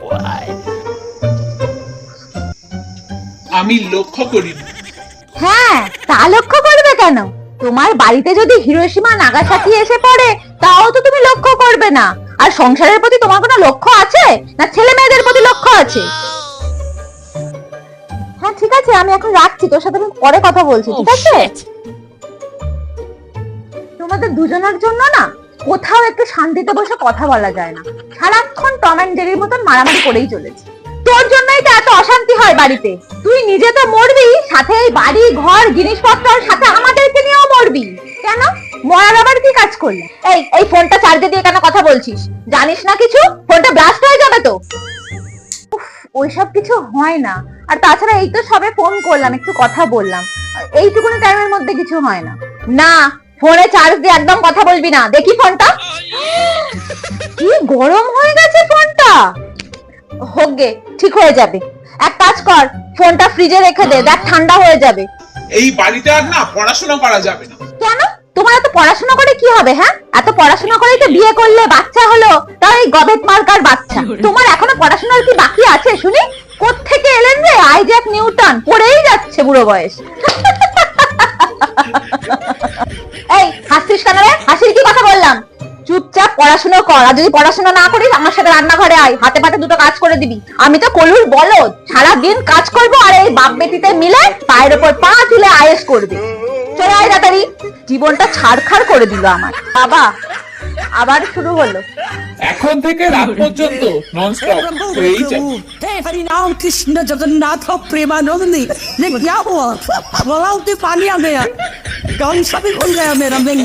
পায় আমি লক্ষ্য করিনি। হ্যাঁ তা লক্ষ্য করবে কেন? তোমার বাড়িতে যদি হিরোসীমা নাগাসাকি এসে পড়ে তাও তো তুমি লক্ষ্য করবে না। আর সংসারের প্রতি তোমার কোনো লক্ষ্য আছে? না ছেলে মেয়েদের প্রতি লক্ষ্য আছে? হ্যাঁ ঠিক আছে আমি এখন রাখছি তোর সাথে আমি পরে কথা বলছি ঠিক Oh, আছে তোমাদের দুজনের জন্য না কোথাও একটু শান্তিতে বসে কথা বলা যায় না। সারাক্ষণ টম অ্যান্ড জেরির মতন মারামারি করেই চলেছে। তোর জন্যই তো এত অশান্তি হয় বাড়িতে। তুই নিজে তো মরবি, সাথে এই বাড়ি, ঘর, জিনিসপত্র সাথে আমাদেরকে নিয়েও মরবি। কেন? মরার আবার কি কাজ করলি? এই এই ফোনটা চার্জে দিয়ে কেন কথা বলছিস? জানিস না কিছু? ফোনটা ব্লাস্ট হয়ে যাবে তো। ওইসব কিছু হয় না। আর তাছাড়া এই তো সবে ফোন করলাম, একটু কথা বললাম। এইটুকুনি টাইমের মধ্যে কিছু হয় না। না ফোনে চার্জ দিয়ে একদম কথা বলবি না। দেখি ফোনটা। কি গরম হয়ে গেছে ফোনটা? হোক গে ঠিক হয়ে যাবে। এক কাজ কর ফোনটা ফ্রিজে রেখে দে দেখ ঠান্ডা হয়ে যাবে। এই বাড়িতে আর না পড়াশোনা করা যাবে না। কেন? তোমার এত পড়াশোনা করে কি হবে হ্যাঁ? এত পড়াশোনা করেই তো বিয়ে করলে বাচ্চা হলো তাই এই গবেট মার্কার বাচ্চা। তোমার এখনও পড়াশোনার কি বাকি আছে শুনি? কোত্থেকে এলেন রে? আইজ্যাক নিউটন পড়েই যাচ্ছে বুড়ো বয়স। এই, হাসছিস কেন রে? হাসির কি কথা বললাম? চুপচাপ পড়াশোনা কর, আর যদি পড়াশোনা না করিস, আমার সাথে রান্নাঘরে আয়, হাতে পাতে দুটো কাজ করে দিবি। আমি তো কলুর বলদ, সারাদিন কাজ করব আর এই বাপ বেটিতে মিলে পায়ের ওপর পা তুলে আয়েস করবে। চলে আয় তাড়াতাড়ি। জীবনটা ছাড়খাড় করে দিল আমার। বাবা আবার শুরু হলো এখন থেকে রাত পর্যন্ত ননস্টপ হয়েই যাবে हे हरिनाम कृष्ण जगन्नाथ प्रेमानंदी ये क्या हुआ गलाव से पानी आ गया कौन सा भी खुल गया मेरा बैंक